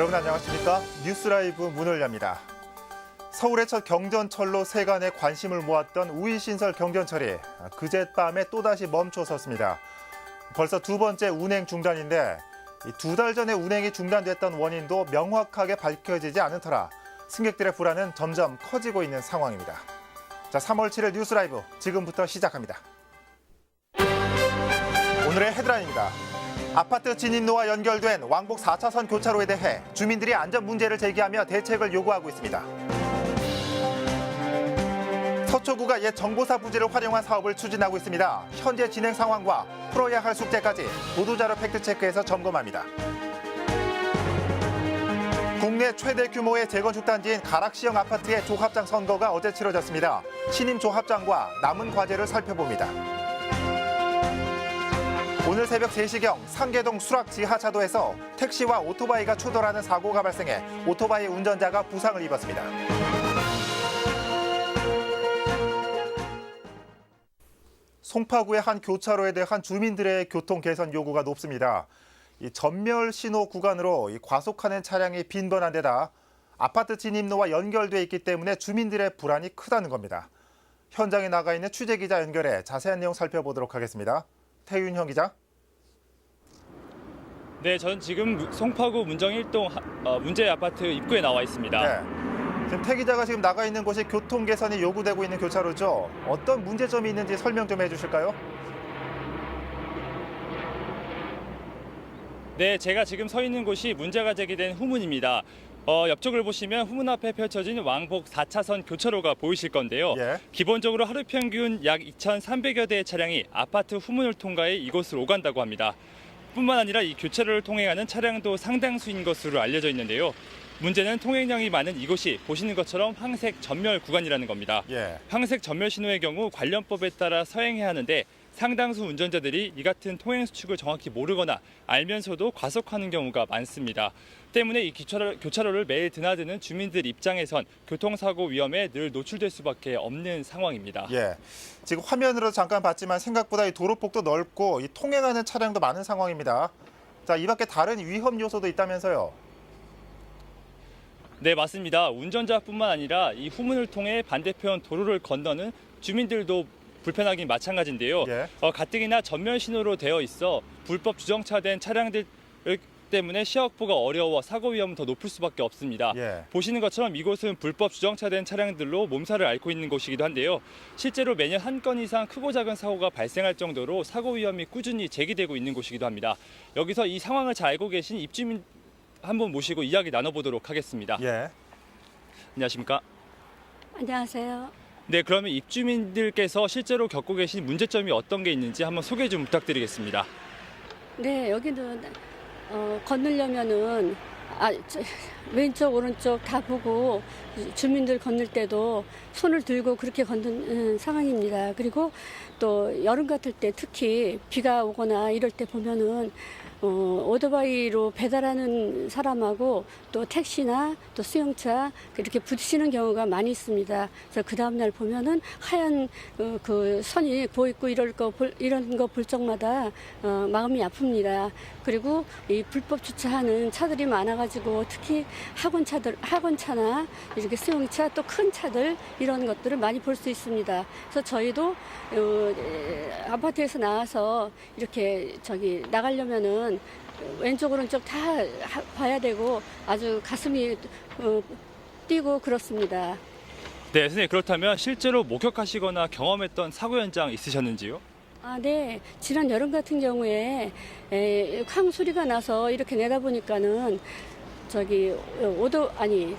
여러분 안녕하십니까? 뉴스라이브 문을 엽니다. 서울의 첫 경전철로 세간의 관심을 모았던 우이신설 경전철이 그젯밤에 또다시 멈춰섰습니다. 벌써 두 번째 운행 중단인데 두 달 전에 운행이 중단됐던 원인도 명확하게 밝혀지지 않은 터라 승객들의 불안은 점점 커지고 있는 상황입니다. 자, 3월 7일 뉴스라이브 지금부터 시작합니다. 오늘의 헤드라인입니다. 아파트 진입로와 연결된 왕복 4차선 교차로에 대해 주민들이 안전 문제를 제기하며 대책을 요구하고 있습니다. 서초구가 옛 정보사 부지를 활용한 사업을 추진하고 있습니다. 현재 진행 상황과 풀어야 할 숙제까지 보도자료 팩트체크에서 점검합니다. 국내 최대 규모의 재건축 단지인 가락시형 아파트의 조합장 선거가 어제 치러졌습니다. 신임 조합장과 남은 과제를 살펴봅니다. 오늘 새벽 3시경 상계동 수락 지하차도에서 택시와 오토바이가 추돌하는 사고가 발생해 오토바이 운전자가 부상을 입었습니다. 송파구의 한 교차로에 대한 주민들의 교통 개선 요구가 높습니다. 이 전멸 신호 구간으로 이 과속하는 차량이 빈번한 데다 아파트 진입로와 연결돼 있기 때문에 주민들의 불안이 크다는 겁니다. 현장에 나가 있는 취재 기자 연결해 자세한 내용 살펴보도록 하겠습니다. 태윤형 기자. 네, 저는 지금 송파구 문정 1동 하- 어, 문제 아파트 입구에 나와 있습니다. 네. 지금 태 기자가 지금 나가 있는 곳이 교통 개선이 요구되고 있는 교차로죠. 어떤 문제점이 있는지 설명 좀 해주실까요? 네, 제가 지금 서 있는 곳이 문제가 제기된 후문입니다. 어, 옆쪽을 보시면 후문 앞에 펼쳐진 왕복 4차선 교차로가 보이실 건데요. 예. 기본적으로 하루 평균 약 2,300여 대의 차량이 아파트 후문을 통과해 이곳을 오간다고 합니다. 뿐만 아니라 이 교차로를 통행하는 차량도 상당수인 것으로 알려져 있는데요. 문제는 통행량이 많은 이곳이 보시는 것처럼 황색 전멸 구간이라는 겁니다. 예. 황색 전멸 신호의 경우 관련법에 따라 서행해야 하는데 상당수 운전자들이 이 같은 통행 수칙을 정확히 모르거나 알면서도 과속하는 경우가 많습니다. 때문에 이 교차로, 교차로를 매일 드나드는 주민들 입장에선 교통사고 위험에 늘 노출될 수밖에 없는 상황입니다. 예. 지금 화면으로 잠깐 봤지만 생각보다 이 도로폭도 넓고 이 통행하는 차량도 많은 상황입니다. 자, 이 밖에 다른 위험 요소도 있다면서요. 네, 맞습니다. 운전자뿐만 아니라 이 후문을 통해 반대편 도로를 건너는 주민들도 불편하긴 마찬가지인데요. 예. 어, 가뜩이나 전면 신호로 되어 있어 불법 주정차된 차량들 때문에 시야 확보가 어려워 사고 위험은 더 높을 수밖에 없습니다. 예. 보시는 것처럼 이곳은 불법 주정차된 차량들로 몸살을 앓고 있는 곳이기도 한데요. 실제로 매년 한 건 이상 크고 작은 사고가 발생할 정도로 사고 위험이 꾸준히 제기되고 있는 곳이기도 합니다. 여기서 이 상황을 잘 알고 계신 입주민 한분 모시고 이야기 나눠보도록 하겠습니다. 예. 안녕하십니까? 안녕하세요. 네, 그러면 입주민들께서 실제로 겪고 계신 문제점이 어떤 게 있는지 한번 소개 좀 부탁드리겠습니다. 네, 여기는 어, 건너려면은 아, 저, 왼쪽 오른쪽 다 보고 주민들 건널 때도 손을 들고 그렇게 걷는 음, 상황입니다. 그리고 또 여름 같을 때 특히 비가 오거나 이럴 때 보면은 어, 오토바이로 배달하는 사람하고 또 택시나 또 수용차 이렇게 부딪히는 경우가 많이 있습니다. 그래서 그 다음 날 보면은 하얀 어, 그 선이 보이고 이럴 거 볼, 이런 거 볼 적마다 어, 마음이 아픕니다. 그리고 이 불법 주차하는 차들이 많아가지고 특히 학원 차들 학원 차나 이렇게 수용차 또 큰 차들 이런 것들을 많이 볼 수 있습니다. 그래서 저희도 어, 에, 아파트에서 나와서 이렇게 저기 나가려면은 왼쪽 오른쪽 다 하- 봐야 되고 아주 가슴이 어, 뛰고 그렇습니다. 네, 선생님 그렇다면 실제로 목격하시거나 경험했던 사고 현장 있으셨는지요? 아, 네. 지난 여름 같은 경우에 에, 쾅 소리가 나서 이렇게 내다보니까는 저기 오도 아니 스-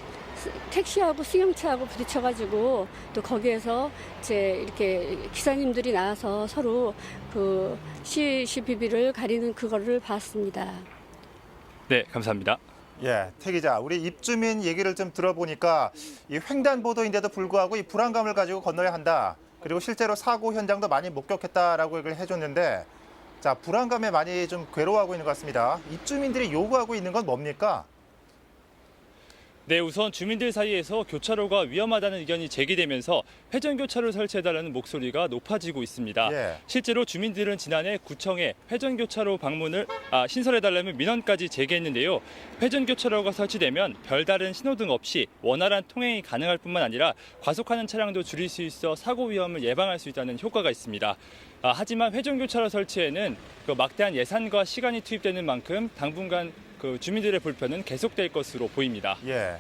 택시하고 승용차하고 부딪혀가지고 또 거기에서 제 이렇게 기사님들이 나와서 서로 그 CCBB를 가리는 그거를 봤습니다. 네, 감사합니다. 예, 태 기자, 우리 입주민 얘기를 좀 들어보니까 이 횡단보도인데도 불구하고 이 불안감을 가지고 건너야 한다. 그리고 실제로 사고 현장도 많이 목격했다라고 얘기를 해줬는데, 자 불안감에 많이 좀 괴로워하고 있는 것 같습니다. 입주민들이 요구하고 있는 건 뭡니까? 네, 우선 주민들 사이에서 교차로가 위험하다는 의견이 제기되면서 회전 교차로 설치해달라는 목소리가 높아지고 있습니다. 예. 실제로 주민들은 지난해 구청에 회전 교차로 방문을 아, 신설해달라는 민원까지 제기했는데요. 회전 교차로가 설치되면 별다른 신호등 없이 원활한 통행이 가능할 뿐만 아니라 과속하는 차량도 줄일 수 있어 사고 위험을 예방할 수 있다는 효과가 있습니다. 아, 하지만 회전 교차로 설치에는 그 막대한 예산과 시간이 투입되는 만큼 당분간 그 주민들의 불편은 계속될 것으로 보입니다. 예.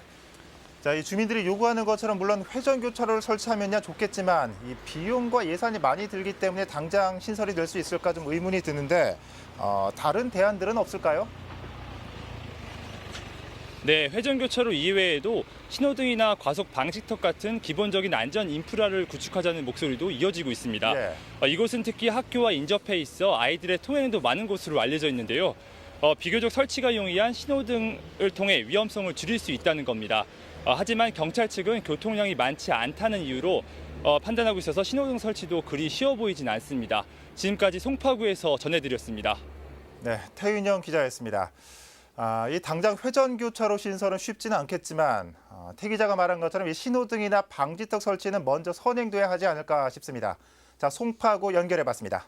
자, 이 주민들이 요구하는 것처럼 물론 회전 교차로를 설치하면야 좋겠지만 이 비용과 예산이 많이 들기 때문에 당장 신설이 될 수 있을까 좀 의문이 드는데 어, 다른 대안들은 없을까요? 네, 회전 교차로 이외에도 신호등이나 과속 방지턱 같은 기본적인 안전 인프라를 구축하자는 목소리도 이어지고 있습니다. 예. 어, 이곳은 특히 학교와 인접해 있어 아이들의 통행도 많은 곳으로 알려져 있는데요. 어, 비교적 설치가 용이한 신호등을 통해 위험성을 줄일 수 있다는 겁니다. 어, 하지만 경찰 측은 교통량이 많지 않다는 이유로 어, 판단하고 있어서 신호등 설치도 그리 쉬워 보이진 않습니다. 지금까지 송파구에서 전해드렸습니다. 네, 태윤영 기자였습니다. 아, 이 당장 회전 교차로 신설은 쉽지는 않겠지만 어, 태 기자가 말한 것처럼 이 신호등이나 방지턱 설치는 먼저 선행돼야 하지 않을까 싶습니다. 자, 송파구 연결해봤습니다.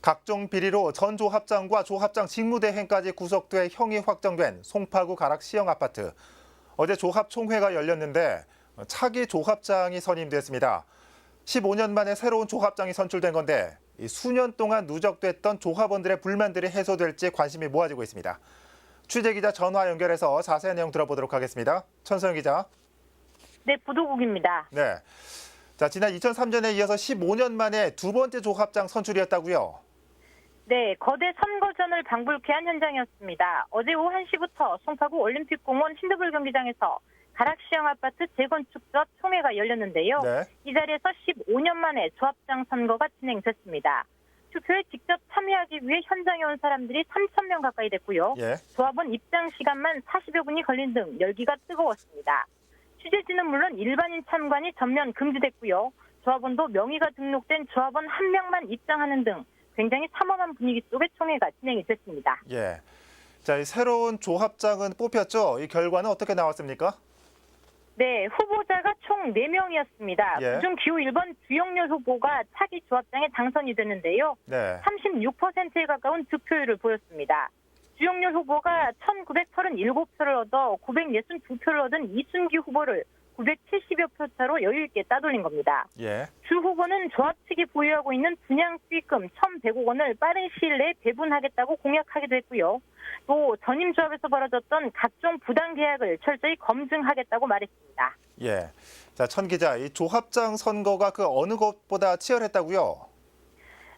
각종 비리로 전 조합장과 조합장 직무대행까지 구속돼 형이 확정된 송파구 가락 시형 아파트. 어제 조합 총회가 열렸는데 차기 조합장이 선임됐습니다. 15년 만에 새로운 조합장이 선출된 건데 이 수년 동안 누적됐던 조합원들의 불만들이 해소될지 관심이 모아지고 있습니다. 취재 기자 전화 연결해서 자세한 내용 들어보도록 하겠습니다. 천성 기자. 네, 부도국입니다. 네. 자, 지난 2003년에 이어서 15년 만에 두 번째 조합장 선출이었다고요. 네, 거대 선거전을 방불케 한 현장이었습니다. 어제 오후 1시부터 송파구 올림픽공원 힌드블 경기장에서 가락시형 아파트 재건축 조합 총회가 열렸는데요. 네. 이 자리에서 15년 만에 조합장 선거가 진행됐습니다. 투표에 직접 참여하기 위해 현장에 온 사람들이 3천 명 가까이 됐고요. 예. 조합원 입장 시간만 40여 분이 걸린 등 열기가 뜨거웠습니다. 취재진은 물론 일반인 참관이 전면 금지됐고요. 조합원도 명의가 등록된 조합원 한 명만 입장하는 등 굉장히 삼엄한 분위기 속에 총회가 진행이 됐습니다. 예. 자, 이 새로운 조합장은 뽑혔죠. 이 결과는 어떻게 나왔습니까? 네, 후보자가 총 4명이었습니다. 예. 그중 기호 1번 주영렬 후보가 차기 조합장에 당선이 됐는데요. 네. 36%에 가까운 득표율을 보였습니다. 주영렬 후보가 1937표를 얻어 962표를 얻은 이순기 후보를 970여 표 차로 여유 있게 따돌린 겁니다. 예. 주 후보는 조합 측이 보유하고 있는 분양 수익금 1,100억 원을 빠른 시일 내에 배분하겠다고 공약하기도 했고요. 또 전임 조합에서 벌어졌던 각종 부당 계약을 철저히 검증하겠다고 말했습니다. 예. 자, 천 기자, 이 조합장 선거가 그 어느 것보다 치열했다고요?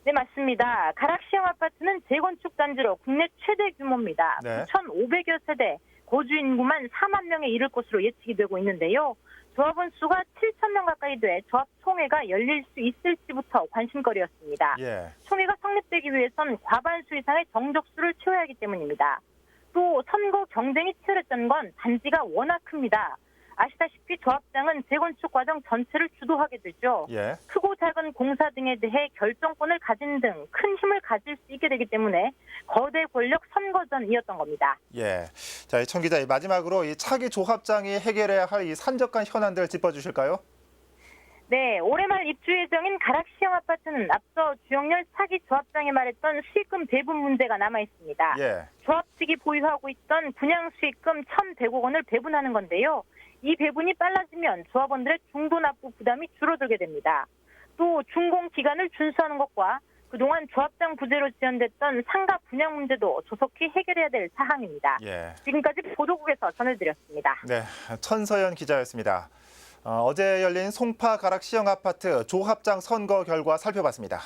네, 맞습니다. 가락시형 아파트는 재건축 단지로 국내 최대 규모입니다. 네. 9,500여 세대, 거주 인구만 4만 명에 이를 것으로 예측이 되고 있는데요. 조합원 수가 7천 명 가까이 돼 조합 총회가 열릴 수 있을지부터 관심거리였습니다. 예. 총회가 성립되기 위해선 과반수 이상의 정적 수를 채워야 하기 때문입니다. 또 선거 경쟁이 치열했던 건 단지가 워낙 큽니다. 아시다시피 조합장은 재건축 과정 전체를 주도하게 되죠. 예. 크고 작은 공사 등에 대해 결정권을 가진 등 큰 힘을 가질 수 있게 되기 때문에 거대 권력 선거전이었던 겁니다. 예. 자, 천 기자, 이 마지막으로 이 차기 조합장이 해결해야 할 이 산적한 현안들 짚어주실까요? 네, 올해 말 입주 예정인 가락시형 아파트는 앞서 주영렬 차기 조합장이 말했던 수익금 배분 문제가 남아 있습니다. 예. 조합 측이 보유하고 있던 분양 수익금 1,100억 원을 배분하는 건데요. 이 배분이 빨라지면 조합원들의 중도 납부 부담이 줄어들게 됩니다. 또 준공 기간을 준수하는 것과 그동안 조합장 부재로 지연됐던 상가 분양 문제도 조속히 해결해야 될 사항입니다. 예. 지금까지 보도국에서 전해드렸습니다. 네. 천서연 기자였습니다. 어, 어제 열린 송파 가락 시형 아파트 조합장 선거 결과 살펴봤습니다.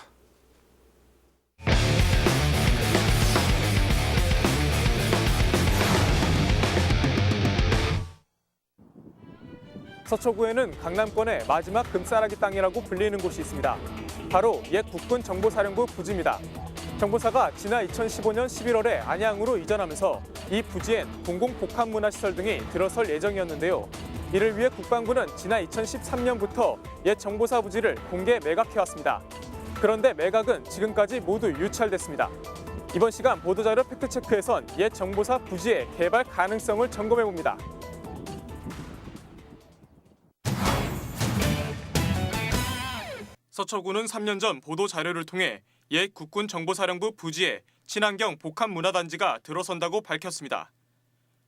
서초구에는 강남권의 마지막 금싸라기 땅이라고 불리는 곳이 있습니다. 바로 옛 국군 정보사령부 부지입니다. 정보사가 지난 2015년 11월에 안양으로 이전하면서 이 부지엔 공공복합문화시설 등이 들어설 예정이었는데요. 이를 위해 국방부는 지난 2013년부터 옛 정보사 부지를 공개 매각해왔습니다. 그런데 매각은 지금까지 모두 유찰됐습니다. 이번 시간 보도자료 팩트체크에선 옛 정보사 부지의 개발 가능성을 점검해 봅니다. 서초구는 3년 전 보도 자료를 통해 옛 국군 정보사령부 부지에 친환경 복합 문화단지가 들어선다고 밝혔습니다.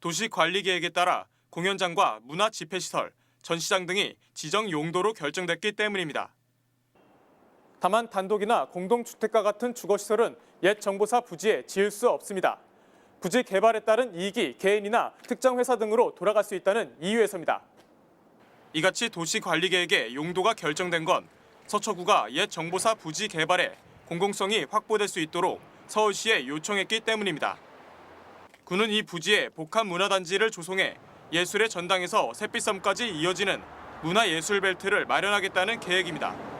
도시 관리 계획에 따라 공연장과 문화 집회 시설, 전시장 등이 지정 용도로 결정됐기 때문입니다. 다만 단독이나 공동주택과 같은 주거시설은 옛 정보사 부지에 지을 수 없습니다. 부지 개발에 따른 이익이 개인이나 특정 회사 등으로 돌아갈 수 있다는 이유에서입니다. 이같이 도시 관리 계획의 용도가 결정된 건 서초구가 옛 정보사 부지 개발에 공공성이 확보될 수 있도록 서울시에 요청했기 때문입니다. 구는 이 부지에 복합 문화단지를 조성해 예술의 전당에서 샛빛섬까지 이어지는 문화예술벨트를 마련하겠다는 계획입니다.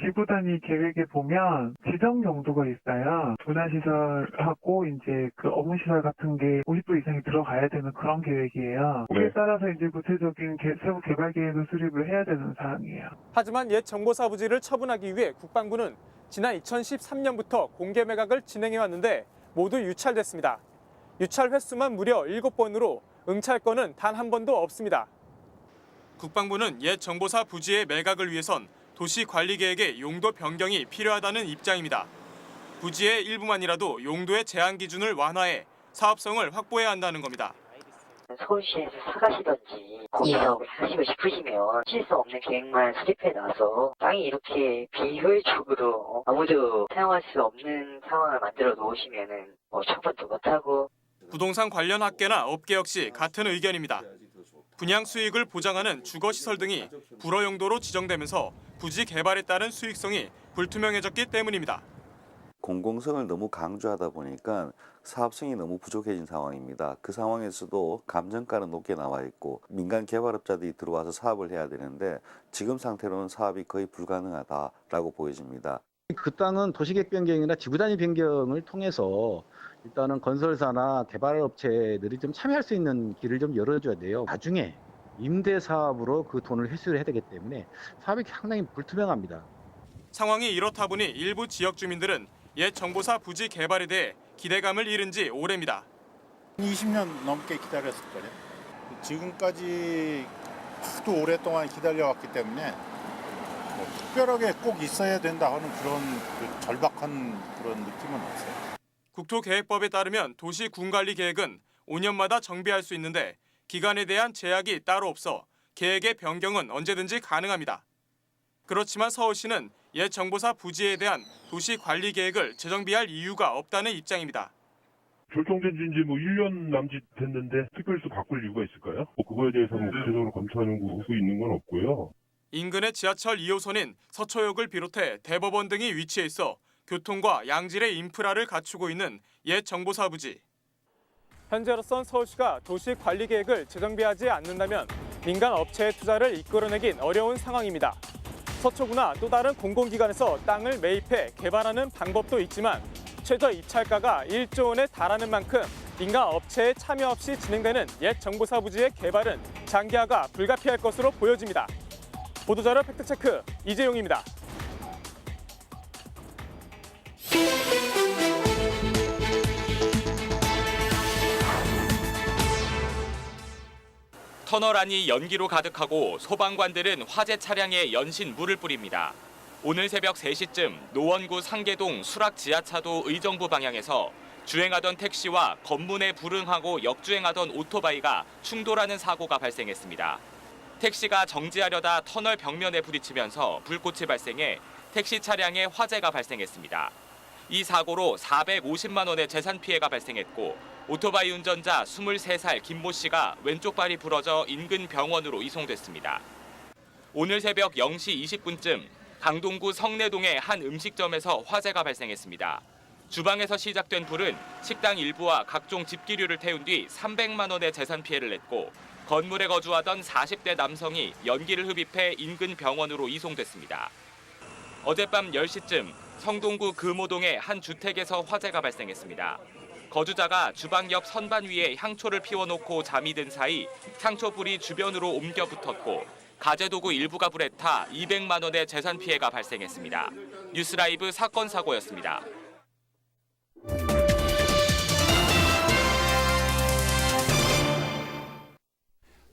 지구 단위 계획에 보면 지정 용도가 있어야 문화시설하고 이제 그 업무시설 같은 게 50% 이상이 들어가야 되는 그런 계획이에요. 그에 따라서 이제 구체적인 개- 세부 개발 계획을 수립을 해야 되는 사항이에요. 하지만 옛 정보사 부지를 처분하기 위해 국방부는 지난 2013년부터 공개 매각을 진행해 왔는데 모두 유찰됐습니다. 유찰 횟수만 무려 7번으로 응찰 건은 단 한 번도 없습니다. 국방부는 옛 정보사 부지의 매각을 위해선 도시 관리 계획의 용도 변경이 필요하다는 입장입니다. 부지의 일부만이라도 용도의 제한 기준을 완화해 사업성을 확보해야 한다는 겁니다. 서울시에서 사가시던지 공사업을 하시고 싶으시면 실수 없는 계획만 수립해 놔서 땅이 이렇게 비효율적으로 아무도 사용할 수 없는 상황을 만들어 놓으시면은 뭐 처분도 못하고 부동산 관련 학계나 업계 역시 같은 의견입니다. 분양 수익을 보장하는 주거 시설 등이 불허 용도로 지정되면서 부지 개발에 따른 수익성이 불투명해졌기 때문입니다. 공공성을 너무 강조하다 보니까 사업성이 너무 부족해진 상황입니다. 그 상황에서도 감정가는 높게 나와 있고 민간 개발업자들이 들어와서 사업을 해야 되는데 지금 상태로는 사업이 거의 불가능하다라고 보여집니다. 그 땅은 도시계획 변경이나 지구 단위 변경을 통해서 일단은 건설사나 개발업체들이 좀 참여할 수 있는 길을 좀 열어줘야 돼요. 나중에 임대 사업으로 그 돈을 회수를 해야 되기 때문에 사업이 상당히 불투명합니다. 상황이 이렇다 보니 일부 지역 주민들은 옛 정보사 부지 개발에 대해 기대감을 잃은 지 오래입니다. 20년 넘게 기다렸을 거예요. 지금까지 하도 오랫동안 기다려왔기 때문에 뭐 특별하게 꼭 있어야 된다 하는 그런 그 절박한 그런 느낌은 없어요. 국토계획법에 따르면 도시 군관리 계획은 5년마다 정비할 수 있는데 기간에 대한 제약이 따로 없어 계획의 변경은 언제든지 가능합니다. 그렇지만 서울시는 옛 정보사 부지에 대한 도시 관리 계획을 재정비할 이유가 없다는 입장입니다. 결정된 지 이제 뭐 1년 남짓 됐는데 특별수 바꿀 이유가 있을까요? 뭐 그거에 대해서는 구체적으로 검토하는 거 있는 건 없고요. 인근의 지하철 2호선인 서초역을 비롯해 대법원 등이 위치해 있어 교통과 양질의 인프라를 갖추고 있는 옛 정보사 부지. 현재로선 서울시가 도시 관리 계획을 재정비하지 않는다면 민간 업체의 투자를 이끌어내긴 어려운 상황입니다. 서초구나 또 다른 공공기관에서 땅을 매입해 개발하는 방법도 있지만 최저 입찰가가 1조 원에 달하는 만큼 민간 업체의 참여 없이 진행되는 옛 정보사 부지의 개발은 장기화가 불가피할 것으로 보여집니다. 보도자료 팩트체크 이재용입니다. 터널 안이 연기로 가득하고 소방관들은 화재 차량에 연신 물을 뿌립니다. 오늘 새벽 3시쯤 노원구 상계동 수락 지하차도 의정부 방향에서 주행하던 택시와 검문에 불응하고 역주행하던 오토바이가 충돌하는 사고가 발생했습니다. 택시가 정지하려다 터널 벽면에 부딪히면서 불꽃이 발생해 택시 차량에 화재가 발생했습니다. 이 사고로 450만 원의 재산 피해가 발생했고 오토바이 운전자 23살 김모 씨가 왼쪽 발이 부러져 인근 병원으로 이송됐습니다. 오늘 새벽 0시 20분쯤 강동구 성내동의 한 음식점에서 화재가 발생했습니다. 주방에서 시작된 불은 식당 일부와 각종 집기류를 태운 뒤 300만 원의 재산 피해를 냈고 건물에 거주하던 40대 남성이 연기를 흡입해 인근 병원으로 이송됐습니다. 어젯밤 10시쯤 성동구 금호동의 한 주택에서 화재가 발생했습니다. 거주자가 주방 옆 선반 위에 향초를 피워놓고 잠이 든 사이 향초불이 주변으로 옮겨 붙었고 가재도구 일부가 불에 타 200만 원의 재산 피해가 발생했습니다. 뉴스라이브 사건 사고였습니다.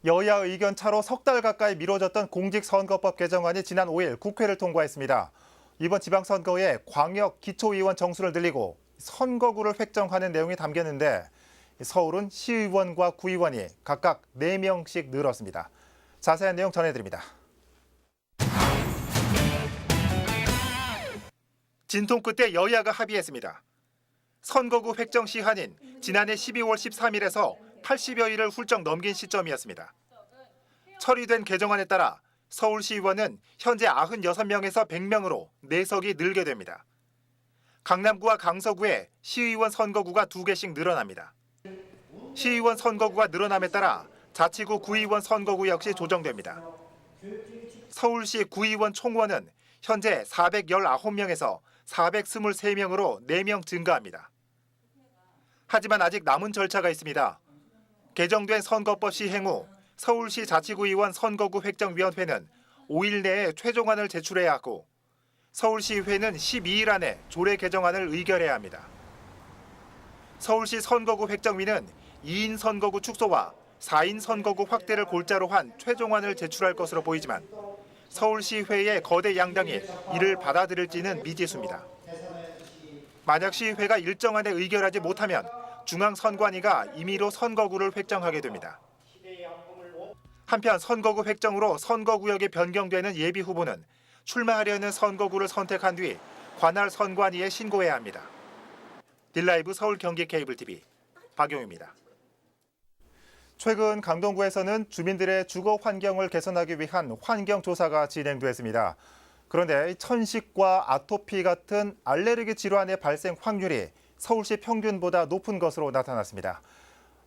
여야 의견 차로 석 달 가까이 미뤄졌던 공직선거법 개정안이 지난 5일 국회를 통과했습니다. 이번 지방선거에 광역 기초의원 정수를 늘리고 선거구를 획정하는 내용이 담겼는데 서울은 시의원과 구의원이 각각 4명씩 늘었습니다. 자세한 내용 전해드립니다. 진통 끝에 여야가 합의했습니다. 선거구 획정 시한인 지난해 12월 13일에서 80여일을 훌쩍 넘긴 시점이었습니다. 처리된 개정안에 따라 서울시의원은 현재 96명에서 100명으로 4석이 늘게 됩니다. 강남구와 강서구에 시의원 선거구가 2개씩 늘어납니다. 시의원 선거구가 늘어남에 따라 자치구 구의원 선거구 역시 조정됩니다. 서울시 구의원 총원은 현재 419명에서 423명으로 4명 증가합니다. 하지만 아직 남은 절차가 있습니다. 개정된 선거법 시행 후 서울시 자치구의원 선거구 획정위원회는 5일 내에 최종안을 제출해야 하고 서울시의회는 12일 안에 조례 개정안을 의결해야 합니다. 서울시 선거구 획정위는 2인 선거구 축소와 4인 선거구 확대를 골자로 한 최종안을 제출할 것으로 보이지만 서울시의회의 거대 양당이 이를 받아들일지는 미지수입니다. 만약 시의회가 일정안에 의결하지 못하면 중앙선관위가 임의로 선거구를 획정하게 됩니다. 한편 선거구 획정으로 선거구역이 변경되는 예비 후보는 출마하려는 선거구를 선택한 뒤 관할 선관위에 신고해야 합니다. 딜라이브 서울 경기 케이블 TV 박용입니다. 최근 강동구에서는 주민들의 주거 환경을 개선하기 위한 환경 조사가 진행됐습니다. 그런데 천식과 아토피 같은 알레르기 질환의 발생 확률이 서울시 평균보다 높은 것으로 나타났습니다.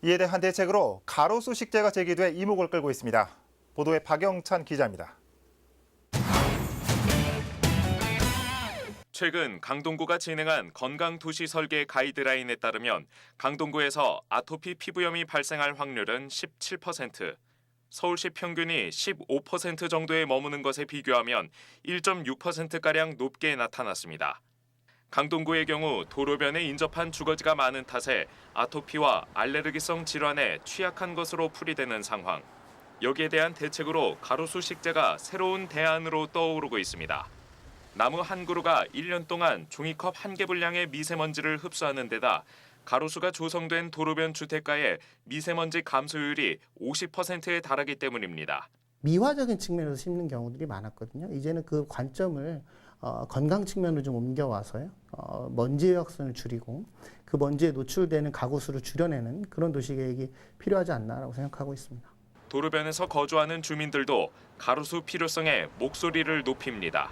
이에 대한 대책으로 가로수 식재가 제기돼 이목을 끌고 있습니다. 보도에 박영찬 기자입니다. 최근 강동구가 진행한 건강 도시 설계 가이드라인에 따르면 강동구에서 아토피 피부염이 발생할 확률은 17%, 서울시 평균이 15% 정도에 머무는 것에 비교하면 1.6%가량 높게 나타났습니다. 강동구의 경우 도로변에 인접한 주거지가 많은 탓에 아토피와 알레르기성 질환에 취약한 것으로 풀이되는 상황. 여기에 대한 대책으로 가로수 식재가 새로운 대안으로 떠오르고 있습니다. 나무 한 그루가 1년 동안 종이컵 한 개 분량의 미세먼지를 흡수하는 데다 가로수가 조성된 도로변 주택가의 미세먼지 감소율이 50%에 달하기 때문입니다. 미화적인 측면에서 심는 경우들이 많았거든요. 이제는 그 관점을 어, 건강 측면으로 좀 옮겨와서요. 어, 먼지 역선을 줄이고 그 먼지에 노출되는 가구 수를 줄여내는 그런 도시 계획이 필요하지 않나라고 생각하고 있습니다. 도로변에서 거주하는 주민들도 가로수 필요성에 목소리를 높입니다.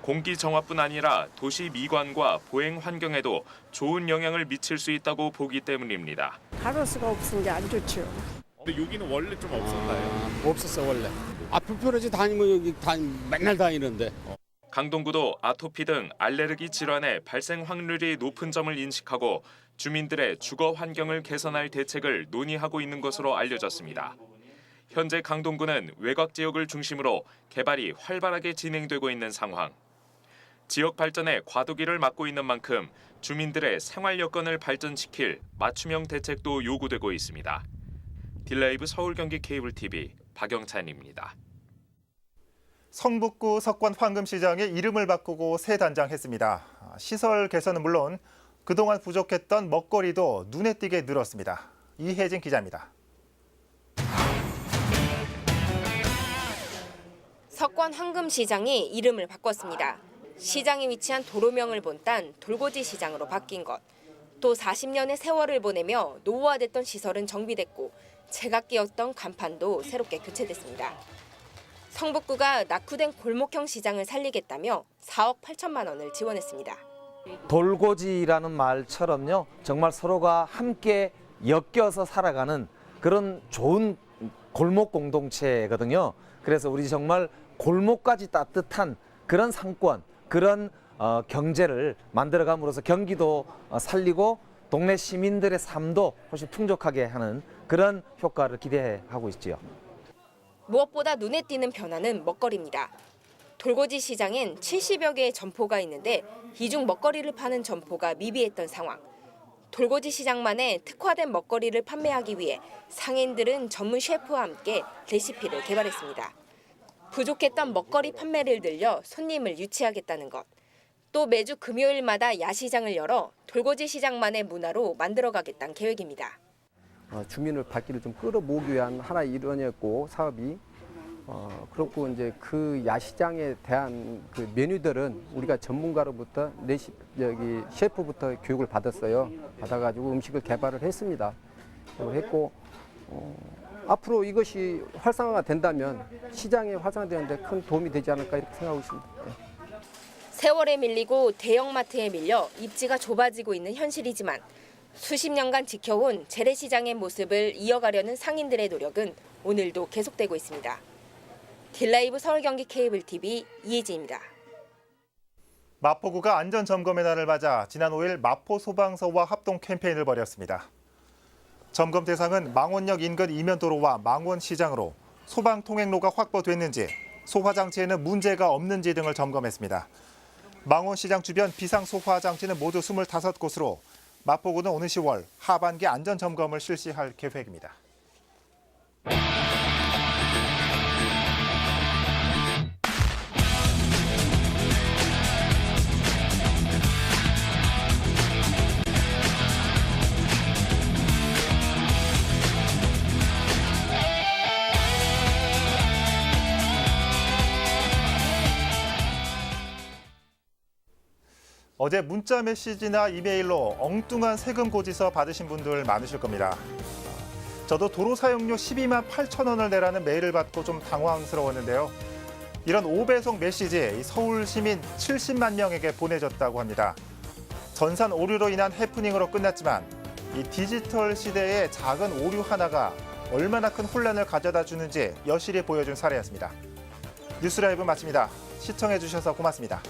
공기 정화뿐 아니라 도시 미관과 보행 환경에도 좋은 영향을 미칠 수 있다고 보기 때문입니다. 가로수가 없은 게 안 좋죠. 근데 여기는 원래 좀 없었나요? 없었어 원래. 아 불편하지 다니면 여기 다 맨날 다니는데. 강동구도 아토피 등 알레르기 질환의 발생 확률이 높은 점을 인식하고 주민들의 주거 환경을 개선할 대책을 논의하고 있는 것으로 알려졌습니다. 현재 강동구는 외곽 지역을 중심으로 개발이 활발하게 진행되고 있는 상황. 지역 발전에 과도기를 맞고 있는 만큼 주민들의 생활 여건을 발전시킬 맞춤형 대책도 요구되고 있습니다. 딜라이브 서울 경기 케이블 TV 박영찬입니다. 성북구 석관 황금시장의 이름을 바꾸고 새 단장했습니다. 시설 개선은 물론 그동안 부족했던 먹거리도 눈에 띄게 늘었습니다. 이혜진 기자입니다. 석관 황금시장이 이름을 바꿨습니다. 시장이 위치한 도로명을 본 딴 돌고지 시장으로 바뀐 것. 또 40년의 세월을 보내며 노후화됐던 시설은 정비됐고 제각기였던 간판도 새롭게 교체됐습니다. 성북구가 낙후된 골목형 시장을 살리겠다며 4억 8천만 원을 지원했습니다. 돌고지라는 말처럼요. 정말 서로가 함께 엮여서 살아가는 그런 좋은 골목 공동체거든요. 그래서 우리 정말 골목까지 따뜻한 그런 상권, 그런 어, 경제를 만들어감으로써 경기도 어, 살리고 동네 시민들의 삶도 훨씬 풍족하게 하는 그런 효과를 기대하고 있지요. 무엇보다 눈에 띄는 변화는 먹거리입니다. 돌고지 시장엔 70여 개의 점포가 있는데 이 중 먹거리를 파는 점포가 미비했던 상황. 돌고지 시장만의 특화된 먹거리를 판매하기 위해 상인들은 전문 셰프와 함께 레시피를 개발했습니다. 부족했던 먹거리 판매를 늘려 손님을 유치하겠다는 것. 또 매주 금요일마다 야시장을 열어 돌고지 시장만의 문화로 만들어가겠다는 계획입니다. 어, 주민을 발길을 좀 끌어모으기 위한 하나의 일환이었고 사업이 어, 그렇고 이제 그 야시장에 대한 그 메뉴들은 우리가 전문가로부터 레시 여기 셰프부터 교육을 받았어요. 받아가지고 음식을 개발을 했습니다. 개발을 했고 어, 앞으로 이것이 활성화가 된다면 시장에 활성화되는데 큰 도움이 되지 않을까 이렇게 생각하고 있습니다. 네. 세월에 밀리고 대형마트에 밀려 입지가 좁아지고 있는 현실이지만 수십 년간 지켜온 재래시장의 모습을 이어가려는 상인들의 노력은 오늘도 계속되고 있습니다. 딜라이브 서울경기 케이블 TV 이혜지입니다. 마포구가 안전점검의 날을 맞아 지난 5일 마포 소방서와 합동 캠페인을 벌였습니다. 점검 대상은 망원역 인근 이면도로와 망원시장으로 소방 통행로가 확보됐는지 소화장치에는 문제가 없는지 등을 점검했습니다. 망원시장 주변 비상 소화장치는 모두 25곳으로 마포구는 오는 10월 하반기 안전점검을 실시할 계획입니다. 어제 문자 메시지나 이메일로 엉뚱한 세금 고지서 받으신 분들 많으실 겁니다. 저도 도로 사용료 12만 8천 원을 내라는 메일을 받고 좀 당황스러웠는데요. 이런 5배속 메시지 서울 시민 70만 명에게 보내졌다고 합니다. 전산 오류로 인한 해프닝으로 끝났지만 이 디지털 시대의 작은 오류 하나가 얼마나 큰 혼란을 가져다 주는지 여실히 보여준 사례였습니다. 뉴스라이브 마칩니다. 시청해 주셔서 고맙습니다.